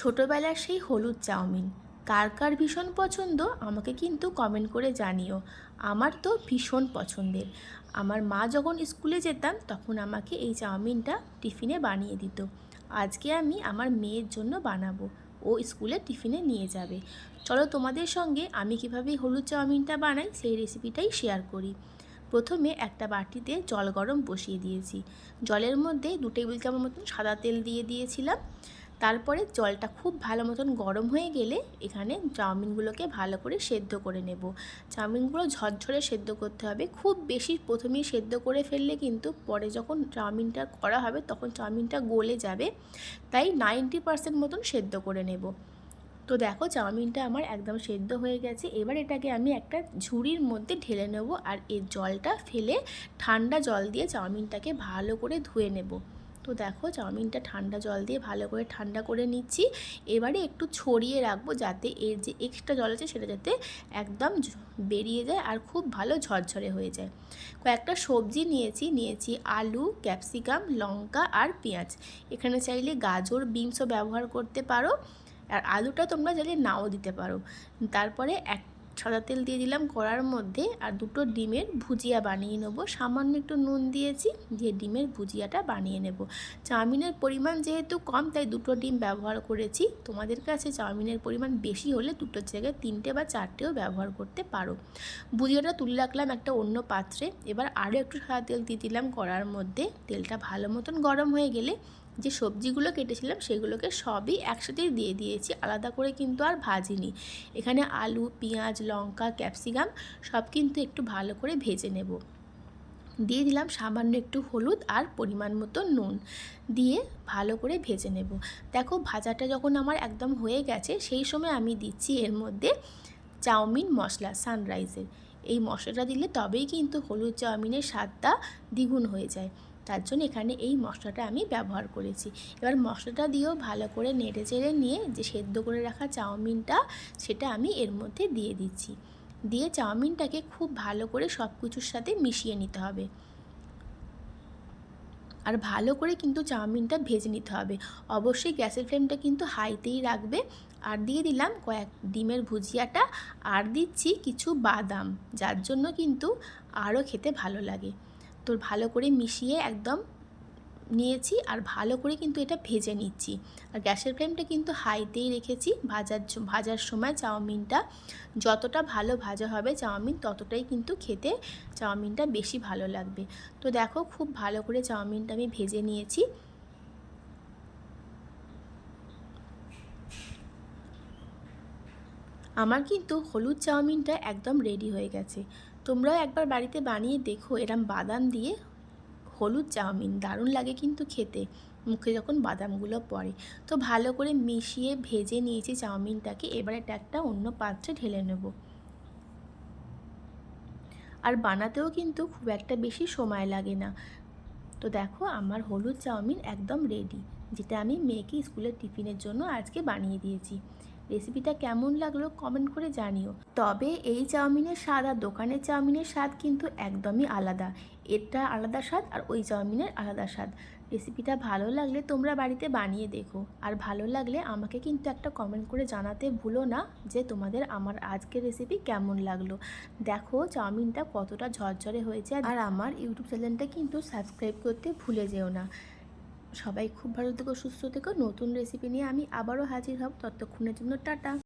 ছোটোবেলার সেই হলুদ চাউমিন। কার কার ভীষণ পছন্দ আমাকে কিন্তু কমেন্ট করে জানিও। আমার তো ভীষণ পছন্দের। আমার মা যখন স্কুলে যেতাম তখন আমাকে এই চাউমিনটা টিফিনে বানিয়ে দিত। আজকে আমি আমার মেয়ের জন্য বানাবো। ও স্কুলে টিফিনে নিয়ে যাবে। চলো তোমাদের সঙ্গে আমি কীভাবে হলুদ চাউমিনটা বানাই সেই রেসিপিটাই শেয়ার করি। প্রথমে একটা বাটিতে জল গরম বসিয়ে দিয়েছি। জলের মধ্যে দু টেবিল চামচ মতন সাদা তেল দিয়ে দিয়েছিলাম। তারপরে জলটা খুব ভালো মতন গরম হয়ে গেলে এখানে চাউমিনগুলোকে ভালো করে সেদ্ধ করে নেব। চাউমিনগুলো ঝরঝরে সেদ্ধ করতে হবে। খুব বেশি প্রথমেই সেদ্ধ করে ফেললে কিন্তু পরে যখন চাউমিনটা করা হবে তখন চাউমিনটা গলে যাবে। তাই নাইনটি পার্সেন্ট মতন সেদ্ধ করে নেব। তো দেখো চাউমিনটা আমার একদম সেদ্ধ হয়ে গেছে। এবার এটাকে আমি একটা ঝুড়ির মধ্যে ঢেলে নেব আর এর জলটা ফেলে ঠান্ডা জল দিয়ে চাউমিনটাকে ভালো করে ধুয়ে নেব। তো দেখো চাউমিনটা ঠান্ডা জল দিয়ে ভালো করে ঠান্ডা করে নিচ্ছি। এবারে একটু ছড়িয়ে রাখব যাতে এর যে এক্সট্রা জল আছে সেটা যাতে একদম বেরিয়ে যায় আর খুব ভালো ঝরঝরে হয়ে যায়। কয়েকটা সবজি নিয়েছি নিয়েছি আলু, ক্যাপসিকাম, লঙ্কা আর পেঁয়াজ। এখানে চাইলে গাজর, বিনসও ব্যবহার করতে পারো। আর আলুটা তোমরা চাইলে নাও দিতে পারো। তারপরে এক সাদা তেল দিয়ে দিলাম কড়ার মধ্যে আর দুটো ডিমের ভুজিয়া বানিয়ে নেব। সামান্য একটু নুন দিয়েছি, দিয়ে ডিমের ভুজিয়াটা বানিয়ে নেব। চাউমিনের পরিমাণ যেহেতু কম, তাই দুটো ডিম ব্যবহার করেছি। তোমাদের কাছে চাউমিনের পরিমাণ বেশি হলে দুটোর জায়গায় তিনটে বা চারটেও ব্যবহার করতে পারো। ভুজিয়াটা তুলে রাখলাম একটা অন্য পাত্রে। এবার আরও একটু সাদা তেল দিয়ে দিলাম কড়ার মধ্যে। তেলটা ভালো মতন গরম হয়ে গেলে যে সবজিগুলো কেটেছিলাম সেগুলোকে সবই একসাথেই দিয়ে দিয়েছি। আলাদা করে কিন্তু আর ভাজিনি। এখানে আলু, পেঁয়াজ, লঙ্কা, ক্যাপসিকাম সব কিন্তু একটু ভালো করে ভেজে নেব। দিয়ে দিলাম সামান্য একটু হলুদ আর পরিমাণ মতো নুন। দিয়ে ভালো করে ভেজে নেব। দেখো ভাজাটা যখন আমার একদম হয়ে গেছে, সেই সময় আমি দিচ্ছি এর মধ্যে চাউমিন মশলা, সানরাইজের। এই মশলাটা দিলে তবেই কিন্তু হলুদ চাউমিনের স্বাদটা দ্বিগুণ হয়ে যায়। তার জন্য এখানে এই মশলাটা আমি ব্যবহার করেছি। এবার মশলাটা দিয়েও ভালো করে নেড়ে চেড়ে নিয়ে যে সেদ্ধ করে রাখা চাউমিনটা, সেটা আমি এর মধ্যে দিয়ে দিচ্ছি। দিয়ে চাউমিনটাকে খুব ভালো করে সব কিছুর সাথে মিশিয়ে নিতে হবে। আর ভালো করে কিন্তু চাউমিনটা ভেজে নিতে হবে। অবশ্যই গ্যাসের ফ্লেমটা কিন্তু হাইতেই রাখবে। আর দিয়ে দিলাম কয়েক ডিমের ভুজিয়াটা। আর দিচ্ছি কিছু বাদাম, যার জন্য কিন্তু আরও খেতে ভালো লাগে। তো ভালো করে মিশিয়ে একদম নিয়েছি আর ভালো করে কিন্তু এটা ভেজে নিচ্ছি। আর গ্যাসের ফ্লেমটা কিন্তু হাইতেই রেখেছি। ভাজার ভাজার সময় চাউমিনটা যতটা ভালো ভাজা হবে চাউমিন ততটাই কিন্তু খেতে চাউমিনটা বেশি ভালো লাগবে। তো দেখো খুব ভালো করে চাউমিনটা আমি ভেজে নিয়েছি। আমার কিন্তু হলুদ চাউমিনটা একদম রেডি হয়ে গেছে। তোমরাও একবার বাড়িতে বানিয়ে দেখো, এরম বাদাম দিয়ে হলুদ চাউমিন, দারুণ লাগে কিন্তু খেতে। মুখে যখন বাদামগুলো পড়ে। তো ভালো করে মিশিয়ে ভেজে নিয়েছি চাউমিনটাকে, এবার এটা একটা অন্য পাত্রে ঢেলে নেব। আর বানাতেও কিন্তু খুব একটা বেশি সময় লাগে না। তো দেখো, আমার হলুদ চাউমিন একদম রেডি যেটা আমি মেয়েকে স্কুলের টিফিনের জন্য আজকে বানিয়ে দিয়েছি। রেসিপিটা কেমন লাগল কমেন্ট করে জানিও। তবে এই চাউমিনের স্বাদ আর দোকানের চাউমিনের স্বাদ কিন্তু একদমই আলাদা। এটা আলাদা স্বাদ আর ওই চাউমিনের আলাদা স্বাদ। রেসিপিটা ভালো লাগলে তোমরা বাড়িতে বানিয়ে দেখো। আর ভালো লাগলে আমাকে কিন্তু একটা কমেন্ট করে জানাতে ভুলো না যে তোমাদের আমার আজকের রেসিপি কেমন লাগল। দেখো চাউমিনটা কতটা ঝরঝরে হয়েছে আর আমার ইউটিউব চ্যানেলটা কিন্তু সাবস্ক্রাইব করতে ভুলে যেও না। সবাই খুব ভালো থেকো, সুস্থ থেকো। নতুন রেসিপি নিয়ে আমি আবারও হাজির হব। ততক্ষণের জন্য টাটা।